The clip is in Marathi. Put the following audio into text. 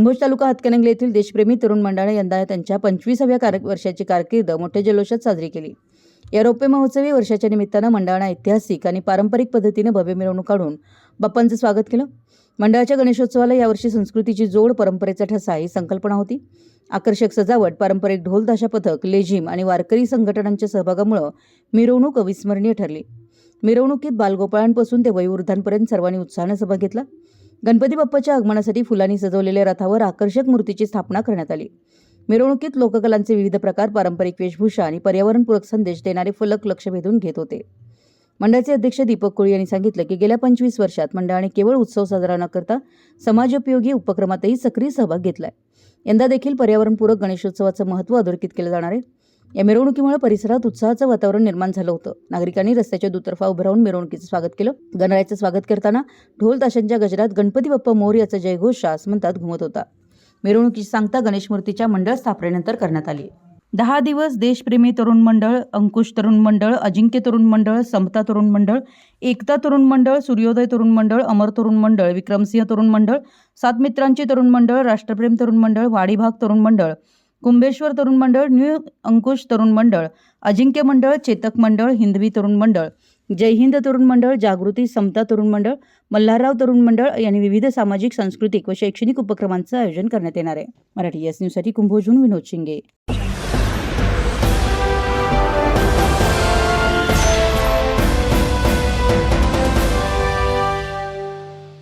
कुंभोज तालुका हातकणंगले येथील देशप्रेमी तरुण मंडळाने यंदा त्यांच्या पंचवीसाव्या कार वर्षाची कारकीर्द मोठ्या जल्लोषात साजरी केली. या रौप्य महोत्सवी वर्षाच्या निमित्तानं मंडळानं ऐतिहासिक आणि पारंपरिक पद्धतीनं भव्य मिरवणूक काढून बाप्पांचं स्वागत केलं. मंडळाच्या गणेशोत्सवाला यावर्षी संस्कृतीची जोड परंपरेचा ठसा ही संकल्पना होती. आकर्षक सजावट पारंपरिक ढोल ताशा पथक लेझिम आणि वारकरी संघटनांच्या सहभागामुळं मिरवणूक अविस्मरणीय ठरली. मिरवणुकीत बालगोपाळांपासून ते वयोवृद्धांपर्यंत सर्वांनी उत्साहानं सभा घेतला. गणपती बाप्पाच्या आगमनासाठी फुलांनी सजवलेल्या रथावर आकर्षक मूर्तीची स्थापना करण्यात आली. मिरवणुकीत लोककलांचे विविध प्रकार पारंपरिक वेशभूषा आणि पर्यावरणपूरक संदेश देणारे फलक लक्ष वेधून घेत होते. मंडळाचे अध्यक्ष दीपक कोळी यांनी सांगितलं की गेल्या पंचवीस वर्षात मंडळाने केवळ उत्सव साजरा न करता समाजोपयोगी उपक्रमातही सक्रिय सहभाग घेतलाय. यंदा देखील पर्यावरणपूरक गणेशोत्सवाचं महत्त्व अधोरेखित केलं जाणार आहे. या मिरवणुकीमुळे परिसरात उत्साहाचं वातावरण निर्माण झालं होतं नागरिकांनी रस्त्याच्या दुतर्फा उभं राहून मिरवणुकीचं स्वागत केलं गणरायाचं स्वागत करताना ढोल ताशांच्या गजरात गणपती बाप्पा मोर याचा जयघोष म्हणतात घुमत होता मिरवणुकीची सांगता गणेश मूर्तीच्या मंडळ स्थापनेनंतर करण्यात आली दहा दिवस देशप्रेमी तरुण मंडळ अंकुश तरुण मंडळ अजिंक्य तरुण मंडळ समता तरुण मंडळ एकता तरुण मंडळ सूर्योदय तरुण मंडळ अमर तरुण मंडळ विक्रमसिंह तरुण मंडळ सात मित्रांची तरुण मंडळ राष्ट्रप्रेम तरुण मंडळ वाडीभाग तरुण मंडळ कुंभेश्वर तरुण मंडळ न्यू अंकुश तरुण मंडळ अजिंक्य मंडळ चेतक मंडळ हिंदवी तरुण मंडळ जय हिंद तरुण मंडळ जागृती समता तरुण मंडळ मल्हारराव तरुण मंडळ यांनी विविध सामाजिक सांस्कृतिक व शैक्षणिक उपक्रमांचं आयोजन करण्यात येणार आहे. मराठी एस न्यूजसाठी कुंभोजून विनोद शिंगे.